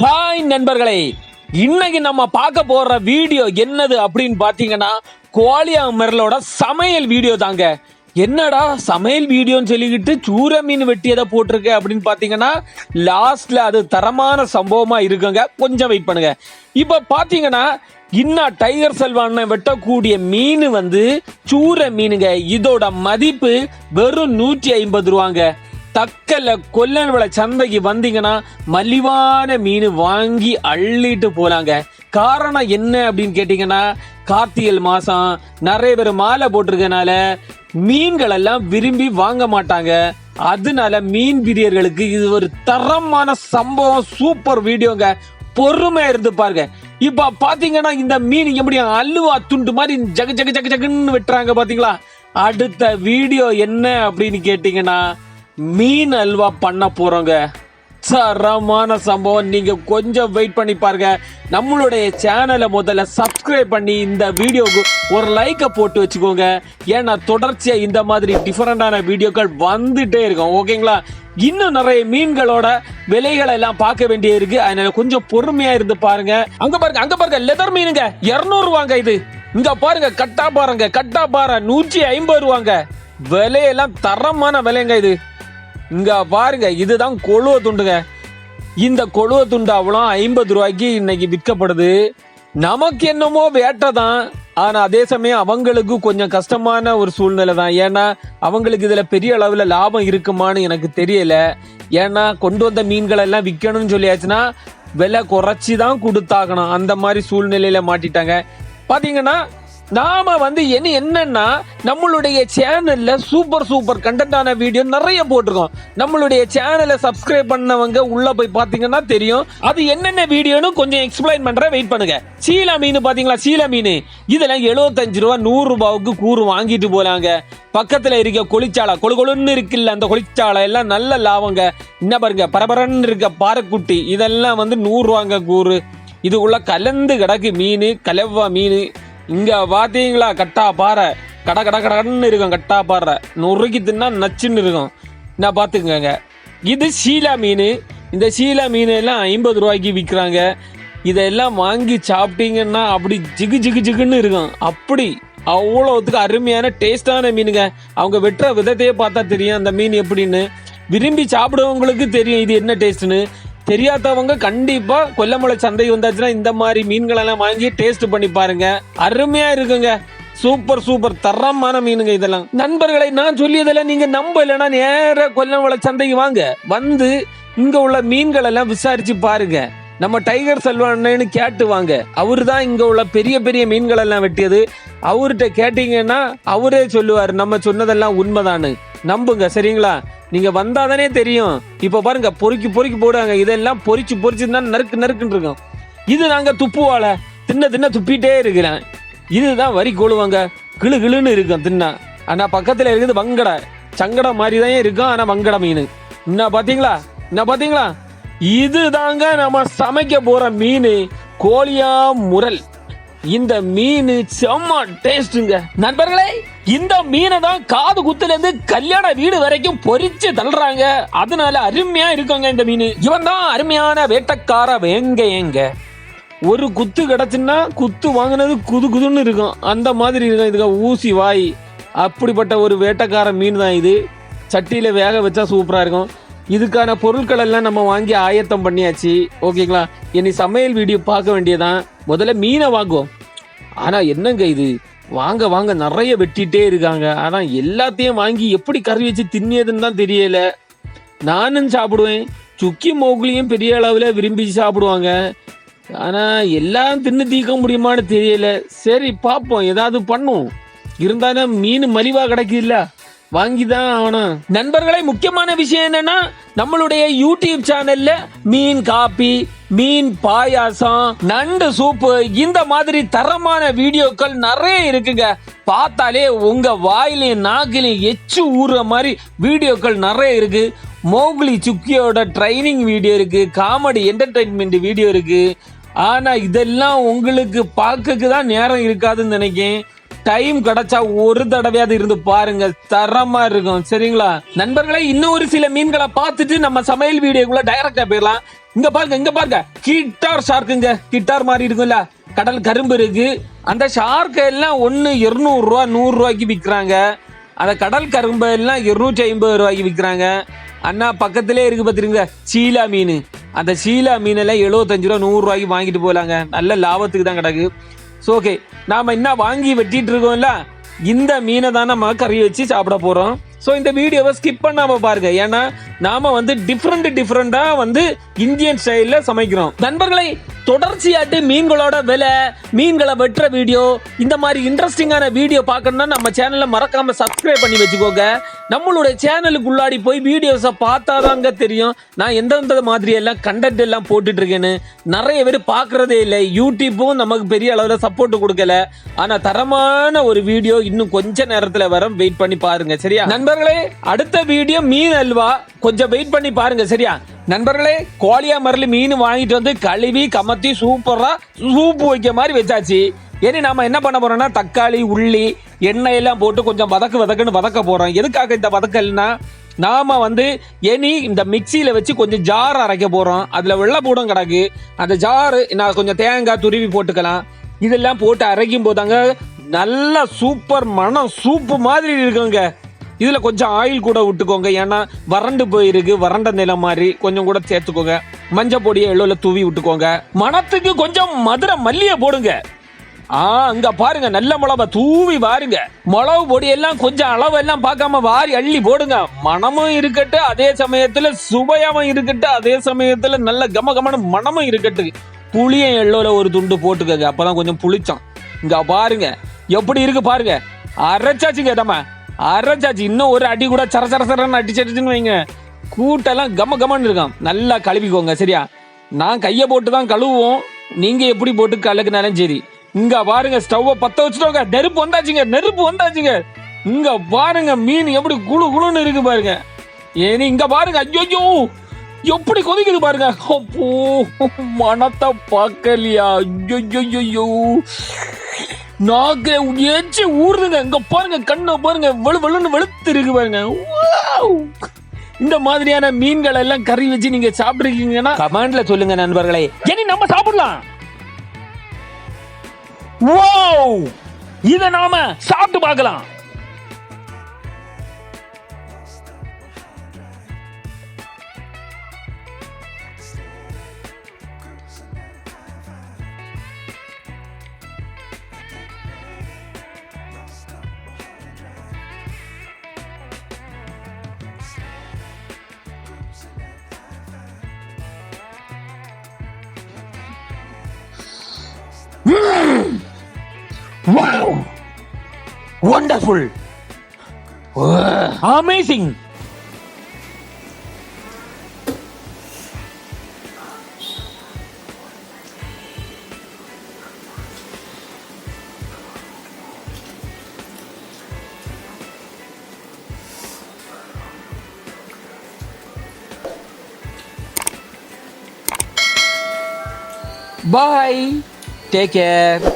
Hi நண்பர்களே. இன்னைக்கு நம்ம பார்க்க போற வீடியோ என்னது அப்படின்னு பார்த்தீங்கன்னா கோழியாமரலோட சமையல் வீடியோ தாங்க. என்னடா சமையல் வீடியோன்னு சொல்லிக்கிட்டு சூர மீன் வெட்டியதை போட்டிருக்கு அப்படின்னு பார்த்தீங்கன்னா லாஸ்ட்ல அது தரமான சம்பவமா இருக்குங்க. கொஞ்சம் வெயிட் பண்ணுங்க. இப்போ பார்த்தீங்கன்னா இன்னும் டைகர் செல்வான் வெட்டக்கூடிய மீன் வந்து சூர மீனுங்க. இதோட மதிப்பு வெறும் நூற்றி ஐம்பது ரூபாங்க. தக்கல கொல்லன் விலை சந்தைக்கு வந்தீங்கன்னா மலிவான மீன் வாங்கி அள்ளிட்டு போலாங்க. காரணம் என்ன அப்படின்னு கேட்டிங்கன்னா கார்த்திகை மாசம் நிறைய பேர் மாலை போட்டிருக்கனால மீன்கள் எல்லாம் விரும்பி வாங்க மாட்டாங்க. அதனால மீன் பிரியர்களுக்கு இது ஒரு தரமான சம்பவம் சூப்பர் வீடியோங்க. பொறுமையா இருந்து பாருங்க. இப்ப பாத்தீங்கன்னா இந்த மீன் எப்படி அல்லுவா துண்டு மாதிரி ஜக ஜக ஜக ஜகன்னு வெட்டுறாங்க பாத்தீங்களா? அடுத்த வீடியோ என்ன அப்படின்னு கேட்டீங்கன்னா மீன் அல்வா பண்ண போறோங்க. தரமான சம்பவம். நீங்க கொஞ்சம் வெயிட் பண்ணி பாருங்க. நம்மளுடைய சேனலை முதல்ல சப்ஸ்கிரைப் பண்ணி இந்த வீடியோவுக்கு ஒரு லைக்கை போட்டு வச்சுக்கோங்க. ஏன்னா தொடர்ச்சியா இந்த மாதிரி டிஃபரெண்டான வீடியோக்கள் வந்துட்டே இருக்கும். ஓகேங்களா இன்னும் நிறைய மீன்களோட விலைகளை எல்லாம் பார்க்க வேண்டிய இருக்கு. அதனால கொஞ்சம் பொறுமையா இருந்து பாருங்க. அங்க பாருங்க அங்க பாருங்க லெதர் மீனுங்க. இருநூறு ரூபாங்க இது. இங்க பாருங்க கட்டா பாருங்க. கட்டா பாறை நூற்றி ஐம்பது ரூபாங்க. விலையெல்லாம் தரமான விலைங்க இது. இங்க பாருங்க இதுதான் கொழுவ துண்டுங்க. இந்த கொழுவ துண்டு அவ்வளோ ஐம்பது ரூபாய்க்கு இன்னைக்கு விற்கப்படுது. நமக்கு என்னமோ வேட்டை தான். ஆனால் அதே சமயம் அவங்களுக்கு கொஞ்சம் கஷ்டமான ஒரு சூழ்நிலை தான். ஏன்னா அவங்களுக்கு இதில் பெரிய அளவில் லாபம் இருக்குமான்னு எனக்கு தெரியல. ஏன்னா கொண்டு வந்த மீன்களெல்லாம் விற்கணும்னு சொல்லியாச்சுன்னா விலை குறைச்சி தான் கொடுத்தாகணும். அந்த மாதிரி சூழ்நிலையில மாட்டிட்டாங்க. பார்த்தீங்கன்னா நாம வந்து என்ன என்னன்னா நம்மளுடைய சேனல்ல சூப்பர் சூப்பர் கண்டென்ட்டான வீடியோ நிறைய போட்டிருக்கோம். நம்மளுடைய சேனலை சப்ஸ்கிரைப் பண்ணவங்க உள்ள போய் பாத்தீங்கன்னா தெரியும். அது என்னென்ன வீடியோன்னு கொஞ்சம் எக்ஸ்பிளைன் பண்ற வெயிட் பண்ணுங்க. சீலா மீன் பாத்தீங்களா? சீலா மீன். இதெல்லாம் எழுபத்தஞ்சு ரூபா நூறு ரூபாவுக்கு கூறு வாங்கிட்டு போலாங்க. பக்கத்துல இருக்க கொளிச்சாலை கொழு கொழுன்னு இருக்குல்ல அந்த கொளிச்சாலை எல்லாம் நல்ல லாபங்க. என்ன பாருங்க பரபரன்னு இருக்க பாறைக்குட்டி இதெல்லாம் வந்து நூறு ரூபாங்க கூறு. இதுக்குள்ள கலந்து கிடக்கு மீன் கலவா மீன். இங்கே பார்த்தீங்களா கட்டா பாறை. கட கட கடன்னு இருக்கும் கட்டா பாறை. நொறுக்கி தின்னா நச்சுன்னு இருக்கும். நான் பார்த்துக்கங்க இது சீலா மீன். இந்த சீலா மீன் எல்லாம் ஐம்பது ரூபாய்க்கு விற்கிறாங்க இதெல்லாம் வாங்கி சாப்பிட்டீங்கன்னா அப்படி ஜிகு ஜிகு ஜிகுன்னு இருக்கும். அப்படி அவ்வளோத்துக்கு அருமையான டேஸ்டான மீனுங்க. அவங்க வெட்டுற விதத்தையே பார்த்தா தெரியும். அந்த மீன் எப்படின்னு. விரும்பி சாப்பிடுறவங்களுக்கு தெரியும் இது என்ன டேஸ்ட்னு தெரியாதவங்க கண்டிப்பா கொல்லமலை சந்தை வந்தாச்சுன்னா இந்த மாதிரி மீன்களெல்லாம் வாங்கி டேஸ்ட் பண்ணி பாருங்க. அருமையா இருக்குங்க. Super super. தரமான மீனுங்க இதெல்லாம். நண்பர்களை நான் சொல்லியதெல்லாம் நீங்க நம்பலைன்னா நேர கொல்லமலை சந்தைக்கு வாங்க. வந்து இங்க உள்ள மீன்கள் எல்லாம் விசாரிச்சு பாருங்க. நம்ம டைகர் செல்வான்னு கேட்டு வாங்க. அவரு தான் இங்க உள்ள பெரிய பெரிய மீன்கள் எல்லாம் வெட்டியது. அவர்கிட்ட கேட்டீங்கன்னா அவரே சொல்லுவார். நம்ம சொன்னதெல்லாம் உண்மைதானு நம்புங்க சரிங்களா? நீங்க வந்தாதானே தெரியும். இப்போ பாருங்க பொறுக்கி பொறுக்கி போடுவாங்க இதெல்லாம் பொறிச்சு பொறிச்சு தான் நறுக்கு நறுக்குன்னு இருக்கும். இது நாங்க துப்புவால. தின்ன தின்ன துப்பிட்டே இருக்கிறேன். இதுதான் வரி கொழுவாங்க. கிளு கிளுன்னு இருக்கும் தின்னா. ஆனா பக்கத்துல இருக்குது வங்கடை. சங்கடை மாதிரி தான் இருக்கும் ஆனா வங்கடை மீன். என்ன பாத்தீங்களா? என்ன பாத்தீங்களா? இது தாங்க நம்ம சமைக்க போற மீன். கோழியா முரல். இந்த மீன் செம்ம டேஸ்ட்டுங்க. நண்பர்களே இந்த மீனை தான் காது குத்துல இருந்து கல்யாண வீடு வரைக்கும் பொறிச்சு தள்ளுறாங்க. அதனால அருமையா இருக்காங்க இந்த மீன். இவன் தான் அருமையான வேட்டக்கார ஏங்க ஒரு குத்து கிடச்சுன்னா குத்து வாங்கினது குது குதுன்னு இருக்கும். அந்த மாதிரி இருக்கும் இதுக்கு ஊசி வாய். அப்படிப்பட்ட ஒரு வேட்டக்கார மீன் தான் இது. சட்டியில் வேக வச்சா சூப்பராக இருக்கும். இதுக்கான பொருட்கள் எல்லாம் நம்ம வாங்கி ஆயத்தம் பண்ணியாச்சு. ஓகேங்களா? இனி சமையல் வீடியோ பார்க்க வேண்டியதான் முதல்ல மீனை வாங்குவோம். ஆனால் என்னங்க இது? வாங்க வாங்க நிறைய வெட்டிட்டே இருக்காங்க. ஆனா எல்லாத்தையும் வாங்கி எப்படி கறி வச்சு தின்னியதுன்னு தான் தெரியல. நானும் சாப்பிடுவேன். சுக்கி மோகுலியும் பெரிய அளவில் விரும்பி சாப்பிடுவாங்க. ஆனா எல்லாம் தின்னு தீர்க்க முடியுமான்னு தெரியல. சரி பார்ப்போம். ஏதாவது பண்ணும் இருந்தாலும் மீன் மலிவா கிடைக்குதுல்ல? வாங்கி தான் ஆகணும். நண்பர்களே முக்கியமான விஷயம் என்னன்னா நம்மளுடைய யூடியூப் சேனல்ல மீன் காப்பி மீன் பாயாசம் நண்டு சூப்பு இந்த மாதிரி தரமான வீடியோக்கள் நிறைய இருக்குங்க. பார்த்தாலே உங்க வாயிலையும் நாக்கிலையும் எச்சு ஊறுற மாதிரி வீடியோக்கள் நிறைய இருக்கு. மோகுலி சுக்கியோட ட்ரைனிங் வீடியோ இருக்கு காமெடி என்டர்டைன்மெண்ட் வீடியோ இருக்கு. ஆனா இதெல்லாம் உங்களுக்கு பார்க்கக்கு தான் நேரம் இருக்காதுன்னு நினைக்கேன் டைம் கிடைச்சா ஒரு தடவையாவது இருந்து பாருங்க. தரமா இருக்கும். சரிங்களா? நண்பர்களே இன்னும் ஒரு சில மீன்களை பார்த்துட்டு நம்ம சமையல் வீடியோக்குள்ள டைரக்டா போயிடலாம். இங்க பாருங்க இங்க பாருங்க. கிட்டார் ஷார்க்குங்க. கிட்டார் மாதிரி இருக்கும்ல. கடல் கரும்பு இருக்கு. அந்த ஷார்க்கு எல்லாம் ஒன்னு இருநூறு ரூபா நூறு ரூபாய்க்கு விற்கிறாங்க. அந்த கடல் கரும்பு எல்லாம் இருநூற்றி ஐம்பது ரூபாய்க்கு விற்கிறாங்க. அண்ணா பக்கத்திலே இருக்கு பார்த்துருங்க சீலா மீன். அந்த சீலா மீன் எல்லாம் எழுபத்தஞ்சு ரூபா நூறு ரூபாய்க்கு வாங்கிட்டு போகலாங்க நல்ல லாபத்துக்கு தான் கிடக்கு. ஸோ ஓகே நாம் என்ன வாங்கி வெட்டிட்டு இருக்கோம்ல? இந்த மீனை தான் நம்ம கறி வச்சு சாப்பிட போகிறோம் ஸோ இந்த வீடியோவை ஸ்கிப் பண்ணாம பாருங்க. ஏன்னா நாம வந்து டிஃப்ரெண்ட் டிஃப்ரெண்டா வந்து இந்தியன் ஸ்டைலில் சமைக்கிறோம். நண்பர்களை தொடர்ச்சியாட்டு மீன்களோட விலை மீன்களை வெட்டுற வீடியோ இந்த மாதிரி இன்ட்ரெஸ்டிங்கான வீடியோ பார்க்கணும்னா நம்ம சேனலை மறக்காம சப்ஸ்கிரைப் பண்ணி வச்சுக்கோங்க. நம்மளுடைய சேனலுக்கு உள்ளாடி போய் வீடியோஸை பார்த்தாதாங்க தெரியும். நான் எந்தெந்த மாதிரி எல்லாம் கண்டென்ட் எல்லாம் போட்டுட்ருக்கேன்னு. நிறைய பேர் பார்க்குறதே இல்லை. யூடியூப்பும் நமக்கு பெரிய அளவில் சப்போர்ட் கொடுக்கல. ஆனால் தரமான ஒரு வீடியோ இன்னும் கொஞ்ச நேரத்தில் வர வெயிட் பண்ணி பாருங்க சரியா? நண்பர்களே அடுத்த வீடியோ மீன் அல்வா. கொஞ்சம் வெயிட் பண்ணி பாருங்க சரியா? நண்பர்களே கோழியா மரலி மீன் வாங்கிட்டு வந்து கழுவி கமத்தி சூப்பராக சூப்பு வைக்க மாதிரி வச்சாச்சு. இனி நாம என்ன பண்ண போறோம்னா தக்காளி உள்ளி எண்ணெய் எல்லாம் போட்டு கொஞ்சம் வதக்கு வதக்குன்னு வதக்க போறோம். எதுக்காக இந்த வதக்கல்னா நாம வந்து இனி இந்த மிக்சியில வச்சு கொஞ்சம் ஜார் அரைக்க போறோம். அதுல வெள்ளைப்பூடம் கிடக்கு. அந்த ஜாரு நான் கொஞ்சம் தேங்காய் துருவி போட்டுக்கலாம். இதெல்லாம் போட்டு அரைக்கும் போதாங்க நல்ல சூப்பர் மனம் சூப்பு மாதிரி இருக்குங்க. இதுல கொஞ்சம் ஆயில் கூட விட்டுக்கோங்க. ஏன்னா வறண்டு போயிருக்கு. வறண்ட நிலம் மாதிரி. கொஞ்சம் கூட சேர்த்துக்கோங்க. மஞ்சள் பொடியை எள்ளோல தூவி விட்டுக்கோங்க. மணத்துக்கு கொஞ்சம் மதுரை மல்லியை போடுங்க. ஆ அங்க பாருங்க நல்ல மிளகா தூவி வாருங்க. மிளகு பொடி எல்லாம் கொஞ்சம் அளவு எல்லாம் பார்க்காம வாரி அள்ளி போடுங்க. மனமும் இருக்கட்டு அதே சமயத்துல சுவையாவும் இருக்கட்டு அதே சமயத்துல நல்ல கம கமன மனமும் இருக்கட்டு. புளியும் எள்ளோல ஒரு துண்டு போட்டுக்கங்க அப்பதான் கொஞ்சம் புளிச்சோம் இங்க பாருங்க எப்படி இருக்கு பாருங்க. அரைச்சாச்சுங்க நம்ம அரைச்சாச்சு. இன்னும் ஒரு அடி கூட சர சர சரன்னு அடிச்சடிச்சுன்னு வைங்க. கூட்டெல்லாம் கம கமன்னு இருக்கும். நல்லா கழுவிக்கோங்க சரியா? நான் கையை போட்டு தான் கழுவுவோம். நீங்க எப்படி போட்டு கலக்குனாலும் சரி. இங்க பாருங்க ஸ்டவ்வை பத்த வச்சுட்டோங்க. நெருப்பு வந்தாச்சுங்க நெருப்பு வந்தாச்சுங்க. இங்க பாருங்க மீன் எப்படி குளு குளுன்னு இருக்கு பாருங்க. ஏனி இங்க பாருங்க ஐயோ எப்படி கொதிக்குது பாருங்க. அப்போ மனத்தை பார்க்கலையா? ஐயோ நாக்கு ஏச்சு ஊறுதுங்க. இங்க பாருங்க கண்ணை பாருங்க வெளு வெளுன்னு வெளுத்து இருக்கு பாருங்க! இந்த மாதிரியான மீன்கள் எல்லாம் கறி வச்சு நீங்க சாப்பிட்டுருக்கீங்கன்னா கமெண்ட்ல சொல்லுங்க நண்பர்களே. இனி நம்ம சாப்பிடலாம். இதை நாம சாப்பிட்டு பார்க்கலாம். Wow! Wonderful! Amazing! Bye! Take care!